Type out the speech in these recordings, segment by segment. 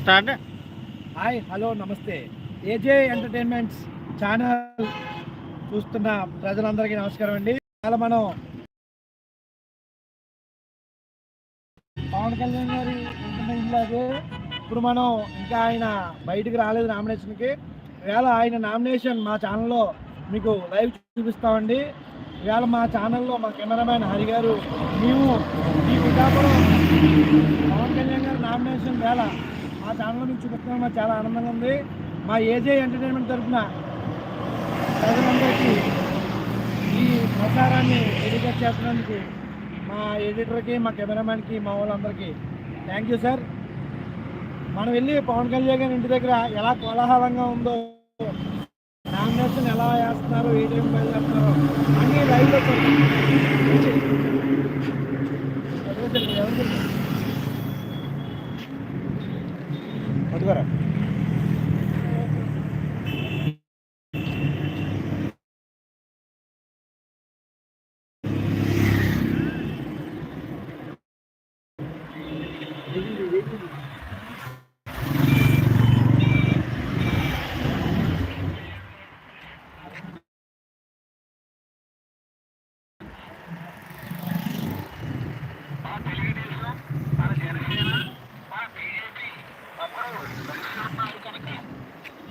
Start? Hi hello నమస్తే. ఏజే entertainments channel చూస్తున్న ప్రజలందరికీ నమస్కారం అండి. చాలా మనం పవన్ కళ్యాణ్ గారి ఇప్పుడు మనం ఇంకా ఆయన బయటికి రాలేదు నామినేషన్కి. ఇవాళ ఆయన నామినేషన్ మా ఛానల్లో మీకు లైవ్ చూపిస్తామండి. ఇవాళ మా ఛానల్లో మా కెమెరామ్యాన్ హరి గారు మేము ఈ పిఠాపురం పవన్ కళ్యాణ్ గారి నామినేషన్ వేళ మా ఛానల్లో మీకు చూపిస్తున్నాం. మాకు చాలా ఆనందంగా ఉంది. మా ఏజే ఎంటర్టైన్మెంట్ తరఫున ప్రజలందరికీ ఈ ప్రసారాన్ని ఎడిట్ చేస్తున్నందుకు మా ఎడిటర్కి మా కెమెరామ్యాన్కి మా వాళ్ళందరికీ థ్యాంక్ యూ సార్ మనం వెళ్ళి పవన్ కళ్యాణ్ గారి ఇంటి దగ్గర ఎలా కోలాహలంగా ఉందో నామినేషన్ ఎలా వేస్తున్నారు ఏ టైం బయలుదేరుతున్నారో అన్నీ లైవ్లో выборов.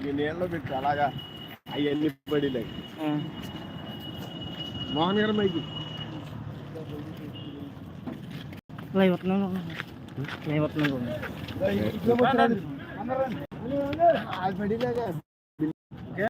ఈ నీళ్ళలో పెట్టి అలాగా అవన్నీ పడిలే మోహన్ గారు మైకి? లైవ్ లైవ్ అది పడిలేగా